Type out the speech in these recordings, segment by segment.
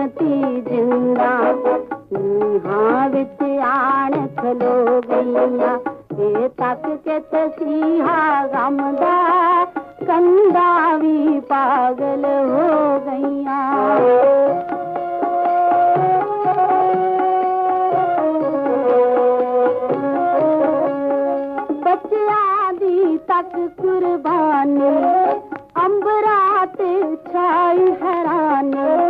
محبتی زندہ ہاں بچ لو گئیاں اے تک کے تسیحا غم دا کندا بھی پاگل ہو گئیاں تک قربانی امبرات چھائی حیرانی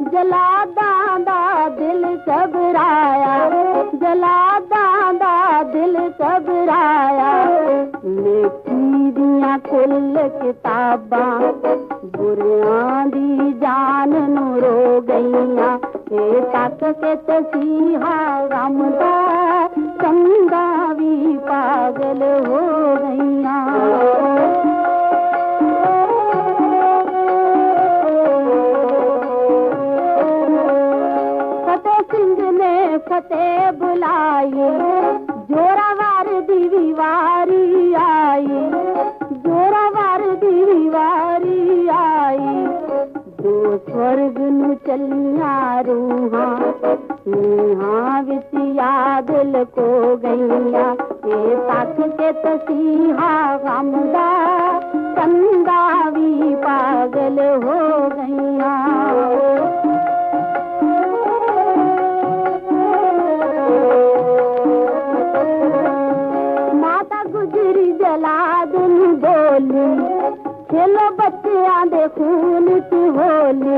جلا دادا دل گھبرایا جلا دادا دل گھبرایا میٹھی دیا کل کتاباں بریاں دی جان نو رو گئیاں اے تک کے تسیحا غم دا چنگا بھی پاگل ہو برکتے بلائیے جوڑا وار دیوی واری آئی جوڑا وار دیوی واری آئی، دو سورگ نو چلیاں روحاں، نیہاں وچ یاد لکو گئیاں، اے تاک کے تسیحا غمدہ کندا پاگل ہو گئیاں۔ چلو بچیاں دے خون کی ہولی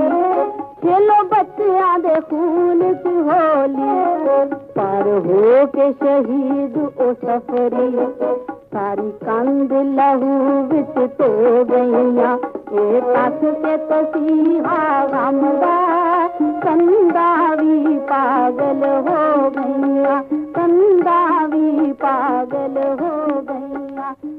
کھیلو بچیاں دے خون کی ہولی پار ہو کے شہید او سفری ساری کند لہو وچ تو گئیاں اے پاس کے تسیحا غم دا کندا وی پاگل ہو گئیاں کندا بھی پاگل ہو گئیاں